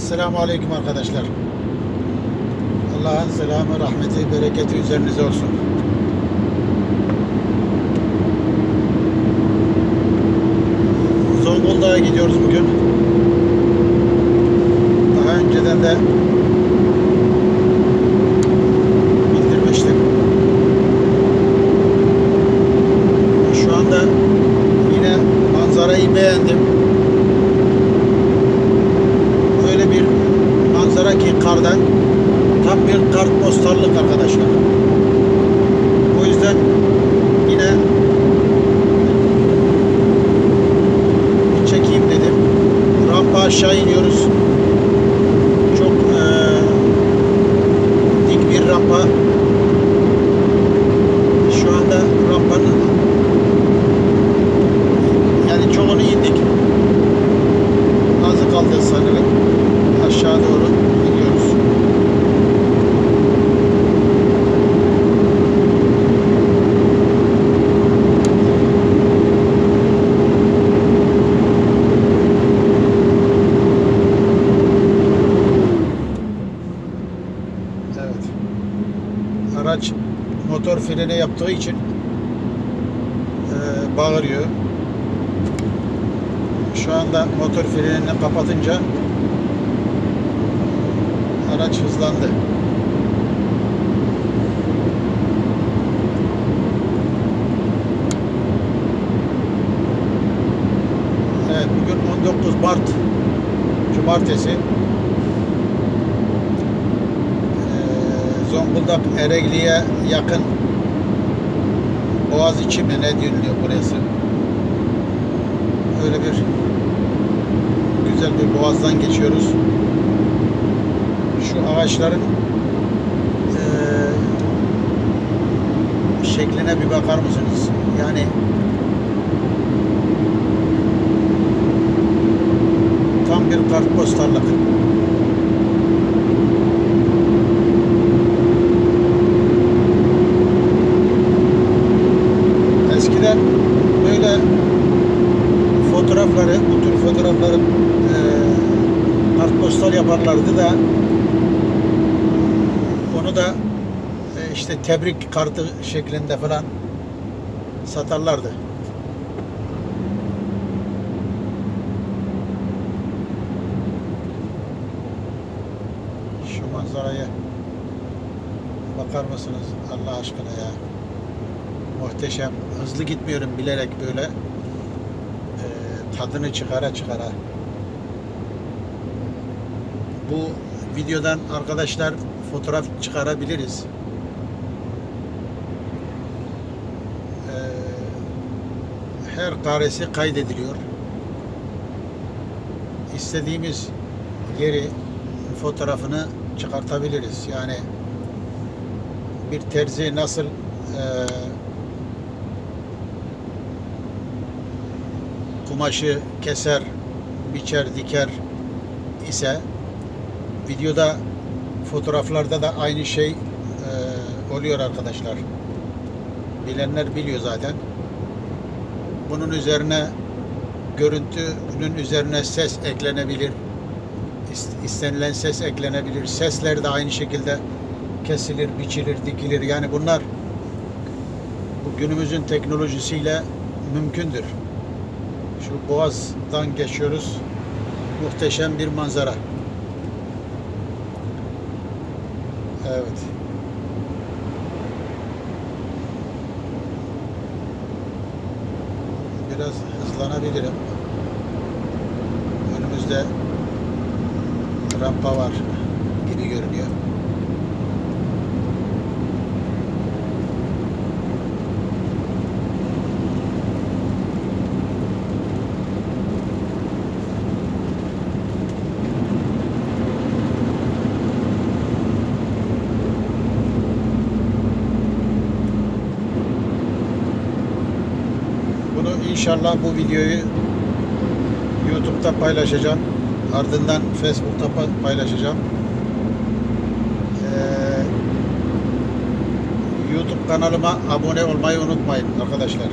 Esselamu Aleyküm arkadaşlar. Allah'ın selamı, rahmeti, bereketi üzerinize olsun. Zonguldak'a gidiyoruz bugün. Daha önceden de bildirmiştim. Şu anda yine manzarayı beğendim. Öyle bir manzara ki kardan tam bir kartpostallık arkadaşlar. O yüzden yine bir çekeyim dedim. Rampa aşağı iniyoruz. Çok eee, dik bir rampa. Şu anda rampanın yani çoğunu indik. Azı kaldı sanırım. Aşağı doğru gidiyoruz. Evet. Araç freni yaptığı için eee, bağırıyor. Şu anda motor frenini kapatınca araç hızlandı. Evet bugün 19 Mart Cumartesi. Ee, Zonguldak Ereğli'ye yakın Boğaziçi mi ne deniliyor burası? Öyle bir güzel bir boğazdan geçiyoruz. Şu ağaçların eee, şekline bir bakar mısınız? Yani tam bir kartpostallık. Eskiden böyle fotoğrafları, bu tür fotoğrafları e, kartpostal yaparlardı da onu da e, işte tebrik kartı şeklinde falan satarlardı. Şu manzaraya bakar mısınız Allah aşkına ya? Muhteşem. Hızlı gitmiyorum bilerek böyle e, tadını çıkara çıkara. Bu videodan arkadaşlar fotoğraf çıkarabiliriz. E, her karesi kaydediliyor. İstediğimiz yeri fotoğrafını çıkartabiliriz. Yani bir terzi nasıl e, kumaşı keser, biçer, diker ise videoda fotoğraflarda da aynı şey e, oluyor arkadaşlar. Bilenler biliyor zaten. Bunun üzerine görüntünün üzerine ses eklenebilir. İst- istenilen ses eklenebilir. Sesler de aynı şekilde kesilir, biçilir, dikilir. Yani bunlar bu günümüzün teknolojisiyle mümkündür. Şu boğazdan geçiyoruz. Muhteşem bir manzara. Evet. Biraz hızlanabilirim. Önümüzde rampa var gibi görünüyor. İnşallah bu videoyu YouTube'da paylaşacağım. Ardından Facebook'ta paylaşacağım. Ee, YouTube kanalıma abone olmayı unutmayın arkadaşlar.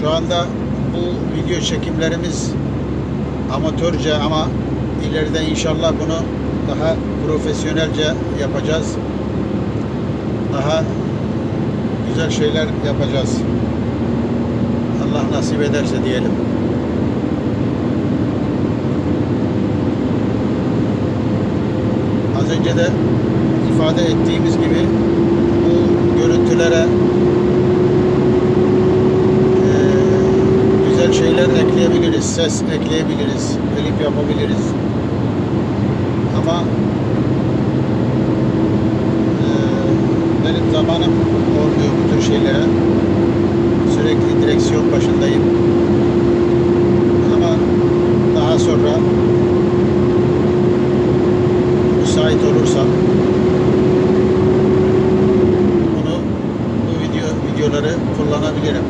Şu anda bu video çekimlerimiz amatörce ama ileride inşallah bunu daha profesyonelce yapacağız. Daha güzel şeyler yapacağız. Allah nasip ederse diyelim. Az önce de ifade ettiğimiz gibi bu görüntülere güzel şeyler ekleyebiliriz, ses ekleyebiliriz, klip yapabiliriz. Ama eee, benim zamanım olmuyor bu tür şeylere. Sürekli direksiyon başındayım. Ama daha sonra müsait olursam bunu bu video videoları kullanabilirim.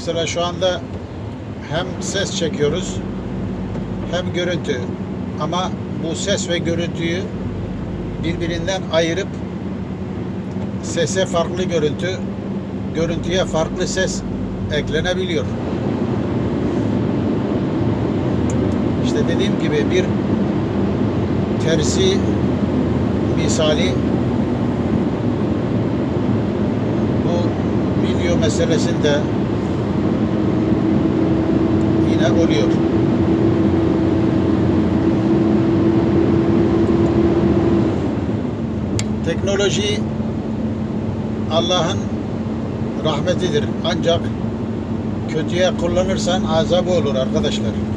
Mesela şu anda hem ses çekiyoruz hem görüntü. Ama bu ses ve görüntüyü birbirinden ayırıp sese farklı görüntü, görüntüye farklı ses eklenebiliyor. İşte dediğim gibi bir tersi misali bu video meselesinde yine oluyor. Teknoloji Allah'ın rahmetidir. Ancak kötüye kullanırsan azabı olur arkadaşlar.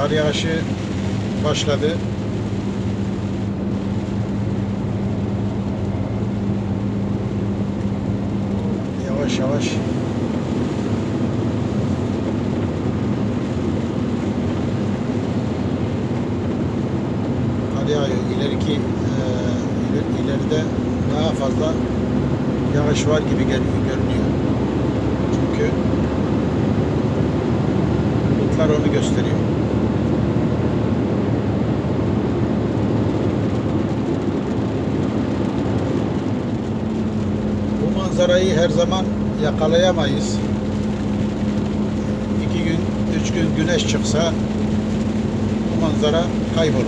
Kar yağışı başladı. Yavaş yavaş kar yağıyor. İleriki e, iler- ileride daha fazla yağış var gibi gel- görünüyor. Çünkü bulutlar onu gösteriyor. Bu manzarayı her zaman yakalayamayız. İki gün, üç gün güneş çıksa bu manzara kaybolur.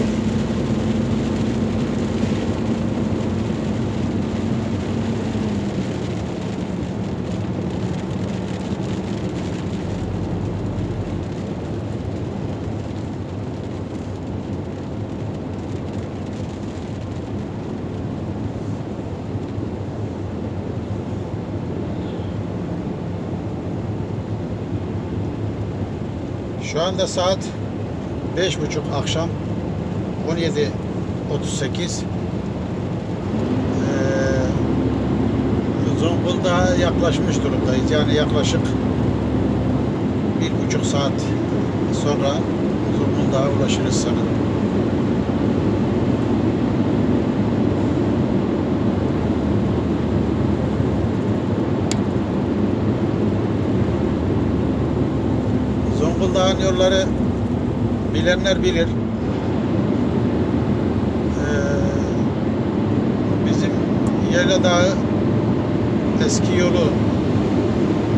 Şu anda saat beş buçuk akşam 17.38 ee, Zonguldak'a yaklaşmış durumdayız. Yani yaklaşık bir buçuk saat sonra Zonguldak'a ulaşırız sanırım. Zonguldak'ın yolları bilenler bilir. Ee, bizim Yayla Dağı eski yolu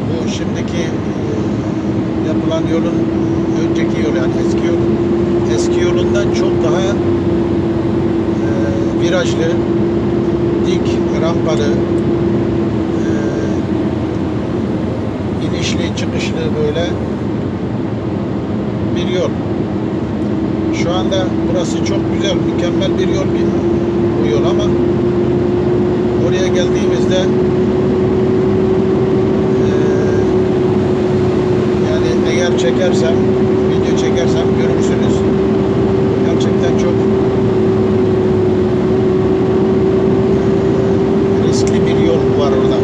bu şimdiki e, yapılan yolun önceki yolu yani eski yol eski yolundan çok daha e, virajlı dik rampalı e, inişli çıkışlı böyle bir yol. Şu anda burası çok güzel, mükemmel bir yol bir bu yol ama oraya geldiğimizde eee, yani eğer çekersem, video çekersem görürsünüz. Gerçekten çok eee, riskli bir yol var orada.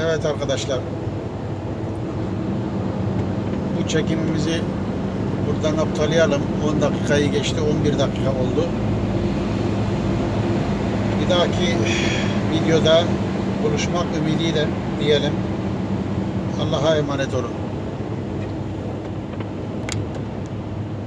Evet arkadaşlar. Bu çekimimizi buradan aptalayalım. 10 dakikayı geçti. 11 dakika oldu. Bir dahaki videoda buluşmak ümidiyle diyelim. Allah'a emanet olun.